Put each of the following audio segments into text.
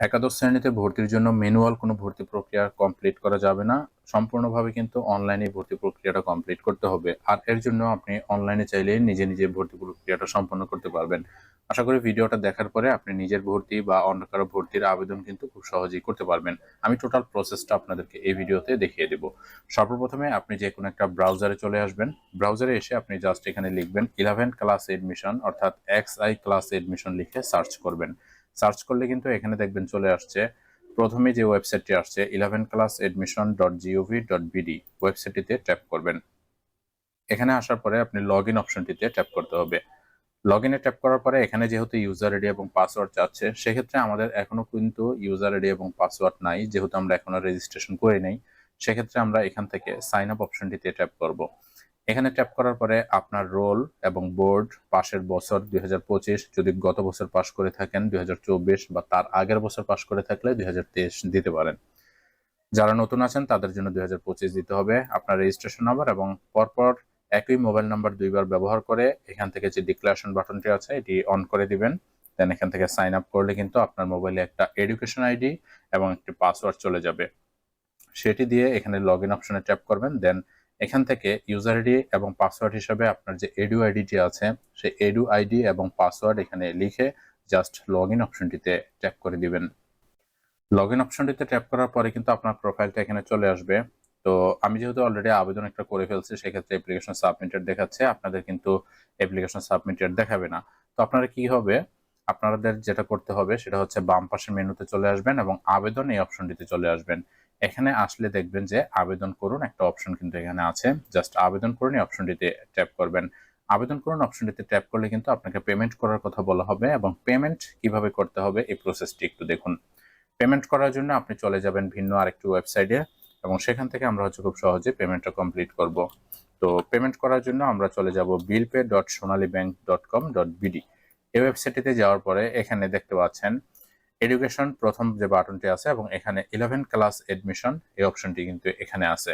একাদশ শ্রেণীতে ভর্তির জন্য ম্যানুয়াল কোনো ভর্তি প্রক্রিয়া কমপ্লিট করা যাবে না। সম্পূর্ণভাবে কিন্তু অনলাইনে ভর্তি প্রক্রিয়াটা কমপ্লিট করতে হবে। আর এর জন্য আপনি অনলাইনে চাইলে নিজে নিজে ভর্তি প্রক্রিয়াটা সম্পন্ন করতে পারবেন। আশা করি ভিডিওটা দেখার পরে আপনি নিজের ভর্তি বা অন্য কারও ভর্তির আবেদন কিন্তু খুব সহজেই করতে পারবেন। আমি টোটাল প্রসেসটা আপনাদেরকে এই ভিডিওতে দেখিয়ে দেব। সর্বপ্রথমে আপনি যে কোনো একটা ব্রাউজারে চলে আসবেন। ব্রাউজারে এসে আপনি জাস্ট এখানে লিখবেন ইলেভেন ক্লাস এডমিশন অর্থাৎ এক্স আই ক্লাস এডমিশন লিখে সার্চ করবেন। সার্চ করলে কিন্তু এখানে দেখবেন চলে আসছে। প্রথমে যে ওয়েবসাইটটি আসছে eleven class admission dot G O V dot BD ওয়েবসাইটটিতে tap করবেন। এখানে আসার পরে আপনি লগ ইন অপশনটিতে ট্যাপ করতে হবে। লগ ইনে ট্যাপ করার পরে এখানে যেহেতু ইউজার আইডি এবং পাসওয়ার্ড চাচ্ছে, সেক্ষেত্রে আমাদের এখনও কিন্তু ইউজার আইডি এবং পাসওয়ার্ড নাই। যেহেতু আমরা এখনও রেজিস্ট্রেশন করে নেই, সেক্ষেত্রে আমরা এখান থেকে সাইন আপ অপশনটিতে ট্যাপ করব। এখানে ট্যাপ করার পরে আপনার রোল এবং বোর্ড পাশের বছর দুই হাজার পঁচিশ, যদি গত বছর পাশ করে থাকেন দু হাজার চব্বিশ বা তার আগের বছর পাশ করে থাকলে দুই হাজার তেইশ দিতে পারেন। যারা নতুন আছেন, তাদের জন্য দুই দিতে হবে। আপনার রেজিস্ট্রেশন নাম্বার এবং পরপর একই মোবাইল নাম্বার দুইবার ব্যবহার করে এখান থেকে যে ডিক্লারেশন বাটনটি আছে, এটি অন করে দিবেন। দেন এখান থেকে সাইন আপ করলে কিন্তু আপনার মোবাইলে একটা এডুকেশন আইডি এবং একটি পাসওয়ার্ড চলে যাবে। সেটি দিয়ে এখানে লগ ইন অপশনে ট্যাপ করবেন দেন এখান থেকে ইউজার আইডি এবং পাসওয়ার্ড হিসাবে আপনার যে এডু আইডিটি আছে, সেই এডু আইডি এবং পাসওয়ার্ড এখানে লিখে জাস্ট লগ ইন অপশনটিতে ট্যাপ করে দিবেন। লগ ইন অপশনটিতে ট্যাপ করার পরে কিন্তু আপনার প্রোফাইলটা এখানে চলে আসবে। তো আমি যেহেতু অলরেডি আবেদন একটা করে ফেলছি, সেক্ষেত্রে অ্যাপ্লিকেশন সাবমিটেড দেখাচ্ছে, আপনাদের কিন্তু অ্যাপ্লিকেশন সাবমিটেড দেখাবে না। তো আপনারা কি হবে? আপনাদের যেটা করতে হবে, সেটা হচ্ছে বাম পাশের মেনুতে চলে আসবেন এবং আবেদন এই অপশনটিতে চলে আসবেন। এখানে আসলে দেখবেন যে আবেদন করুন একটা অপশন কিন্তু এখানে আছে। জাস্ট আবেদন করুন, এই অপশনটিতে ট্যাপ করবেন। আবেদন করুন অপশনটিতে ট্যাপ করলে কিন্তু আপনাকে পেমেন্ট করার কথা বলা হবে এবং পেমেন্ট কীভাবে করতে হবে এই প্রসেসটি একটু দেখুন। পেমেন্ট করার জন্য আপনি চলে যাবেন ভিন্ন আরেকটি ওয়েবসাইটে এবং সেখান থেকে আমরা হচ্ছে খুব সহজে পেমেন্টটা কমপ্লিট করব। তো পেমেন্ট করার জন্য আমরা চলে যাব billpay dot Sonali bank dot com dot BD এই ওয়েবসাইটটিতে যাওয়ার পরে এখানে দেখতে পাচ্ছেন এডুকেশন প্রথম যে বাটনটি আছে এবং এখানে ইলেভেন ক্লাস এডমিশন এই অপশনটি কিন্তু এখানে আছে।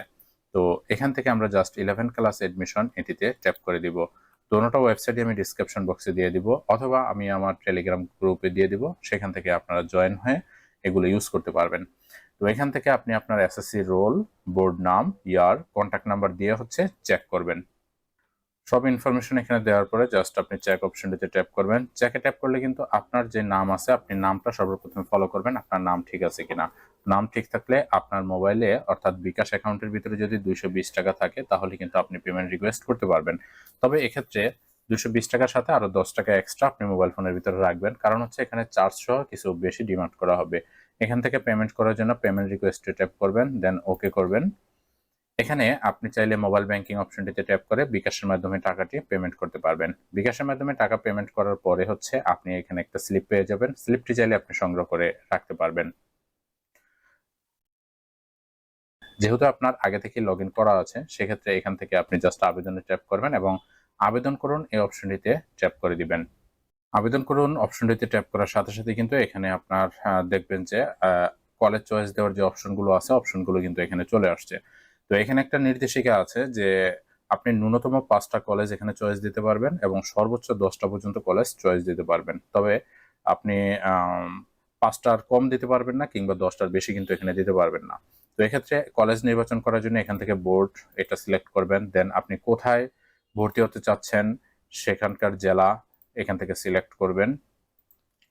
তো এখান থেকে আমরা জাস্ট ইলেভেন ক্লাস এডমিশন এটিতে ট্যাপ করে দিব। দোনোটা ওয়েবসাইটে আমি ডিসক্রিপশন বক্সে দিয়ে দিব অথবা আমি আমার টেলিগ্রাম গ্রুপে দিয়ে দিব, সেখান থেকে আপনারা জয়েন হয়ে এগুলো ইউজ করতে পারবেন। তো এখান থেকে আপনি আপনার এসএসসি রোল বোর্ড নাম ইয়ার কন্ট্যাক্ট নাম্বার দিয়ে হচ্ছে চেক করবেন। সব ইনফরমেশন এখানে দেওয়ার পরে জাস্ট আপনি চেক অপশনটিতে ট্যাপ করবেন। চেকে ট্যাপ করলে কিন্তু আপনার যে নাম আছে, আপনি নামটা সর্বপ্রথমে ফলো করবেন, আপনার নাম ঠিক আছে কিনা। নাম ঠিক থাকলে আপনার মোবাইলে অর্থাৎ বিকাশ অ্যাকাউন্টের ভিতরে যদি দুইশো বিশ টাকা থাকে, তাহলে কিন্তু আপনি পেমেন্ট রিকোয়েস্ট করতে পারবেন। তবে এক্ষেত্রে দুশো বিশ টাকার সাথে আরও দশ টাকা এক্সট্রা আপনি মোবাইল ফোনের ভিতরে রাখবেন। কারণ হচ্ছে এখানে চার্জ সহ কিছু বেশি ডিমান্ড করা হবে। এখান থেকে পেমেন্ট করার জন্য পেমেন্ট রিকোয়েস্টে ট্যাপ করবেন দেন ওকে করবেন। এখানে আপনি চাইলে মোবাইল ব্যাংকিং অপশনটিতে ট্যাপ করে বিকাশের মাধ্যমে টাকাটি পেমেন্ট করতে পারবেন। বিকাশের মাধ্যমে টাকা পেমেন্ট করার পরে হচ্ছে আপনি এখানে একটা স্লিপ পেয়ে যাবেন। স্লিপটি চাইলে আপনি সংগ্রহ করে রাখতে পারবেন। যেহেতু আপনার আগে থেকে লগ করা আছে, সেক্ষেত্রে এখান থেকে আপনি জাস্ট আবেদনে ট্যাপ করবেন এবং আবেদন করুন এই অপশনটিতে ট্যাপ করে দিবেন। আবেদন করুন অপশনটিতে ট্যাপ করার সাথে সাথে কিন্তু এখানে আপনার দেখবেন যে কলেজ চয়েস দেওয়ার যে অপশনগুলো আছে অপশনগুলো কিন্তু এখানে চলে আসছে। তো এখানে একটা নির্দেশিকা আছে যে আপনি ন্যূনতম পাঁচটা কলেজ এখানে চয়েস দিতে পারবেন এবং সর্বোচ্চ দশটা পর্যন্ত কলেজ চয়েস দিতে পারবেন। তবে আপনি পাঁচটার কম দিতে পারবেন না কিংবা দশটার বেশি কিন্তু এখানে দিতে পারবেন না। তো এক্ষেত্রে কলেজ নির্বাচন করার জন্য এখান থেকে বোর্ড এটা সিলেক্ট করবেন দেন আপনি কোথায় ভর্তি হতে চাচ্ছেন সেখানকার জেলা এখান থেকে সিলেক্ট করবেন।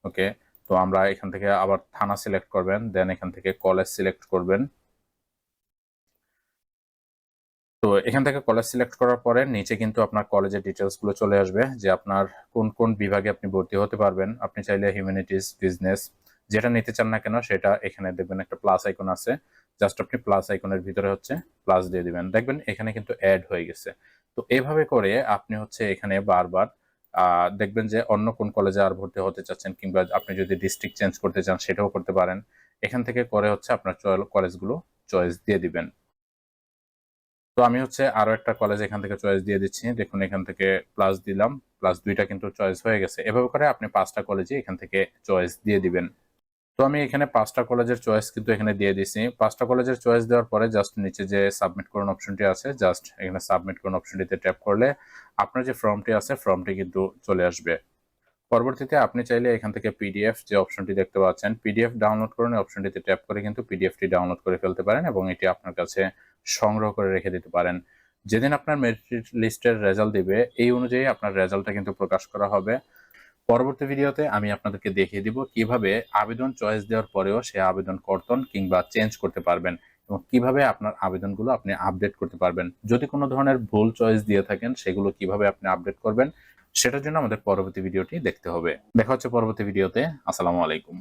ওকে তো আমরা এখান থেকে আবার থানা সিলেক্ট করবেন দেন এখান থেকে কলেজ সিলেক্ট করবেন। তো এখান থেকে কলেজ সিলেক্ট করার পরে নিচে কিন্তু আপনার কলেজের ডিটেলসগুলো চলে আসবে যে আপনার কোন কোন বিভাগে আপনি ভর্তি হতে পারবেন। আপনি চাইলে হিউম্যানিটিস বিজনেস যেটা নিতে চান না কেন সেটা এখানে দেখবেন একটা প্লাস আইকন আছে। জাস্ট আপনি প্লাস আইকনের ভিতরে হচ্ছে প্লাস দিয়ে দিবেন। দেখবেন এখানে কিন্তু অ্যাড হয়ে গেছে। তো এভাবে করে আপনি হচ্ছে এখানে বারবার দেখবেন যে অন্য কোন কলেজে আর ভর্তি হতে চাচ্ছেন কিংবা আপনি যদি ডিস্ট্রিক্ট চেঞ্জ করতে চান সেটাও করতে পারেন। এখান থেকে করে হচ্ছে আপনার কলেজগুলো চয়েস দিয়ে দিবেন। তো আমি হচ্ছে আরও একটা কলেজ এখান থেকে চয়েস দিয়ে দিচ্ছি। দেখুন, এখান থেকে প্লাস দিলাম। প্লাস দুইটা কিন্তু চয়েস হয়ে গেছে। এভাবে করে আপনি পাঁচটা কলেজে এখান থেকে চয়েস দিয়ে দিবেন। তো আমি এখানে পাঁচটা কলেজের চয়েস কিন্তু এখানে দিয়ে দিছি। পাঁচটা কলেজের চয়েস দেওয়ার পরে জাস্ট নিচে যে সাবমিট করুন অপশনটি আছে জাস্ট এখানে সাবমিট করুন অপশনটিতে ট্যাপ করলে আপনার যে ফর্মটি আছে ফর্মটি কিন্তু চলে আসবে। পরবর্তীতে আপনি চাইলে এখান থেকে পিডিএফ যে অপশনটি দেখতে পাচ্ছেন পিডিএফ ডাউনলোড করুন। অপশনটিতে ট্যাপ করে কিন্তু পিডিএফটি ডাউনলোড করে ফেলতে পারেন এবং এটি আপনার কাছে সংগ্রহ করে রেখে দিতে পারেন। যেদিন আপনার মেরিট লিস্টের রেজাল্ট দিবে, এই অনুযায়ী আপনার রেজাল্টটা কিন্তু প্রকাশ করা হবে। পরবর্তী ভিডিওতে আমি আপনাদেরকে দেখিয়ে দিব কীভাবে আবেদন চয়েস দেওয়ার পরেও সে আবেদন কর্তন কিংবা চেঞ্জ করতে পারবেন এবং কীভাবে আপনার আবেদনগুলো আপনি আপডেট করতে পারবেন। যদি কোনো ধরনের ভুল চয়েস দিয়ে থাকেন, সেগুলো কীভাবে আপনি আপডেট করবেন, সেটার জন্য আমাদের পরবর্তী ভিডিওটি দেখতে হবে। দেখা হচ্ছে পরবর্তী ভিডিওতে। আসসালামু আলাইকুম।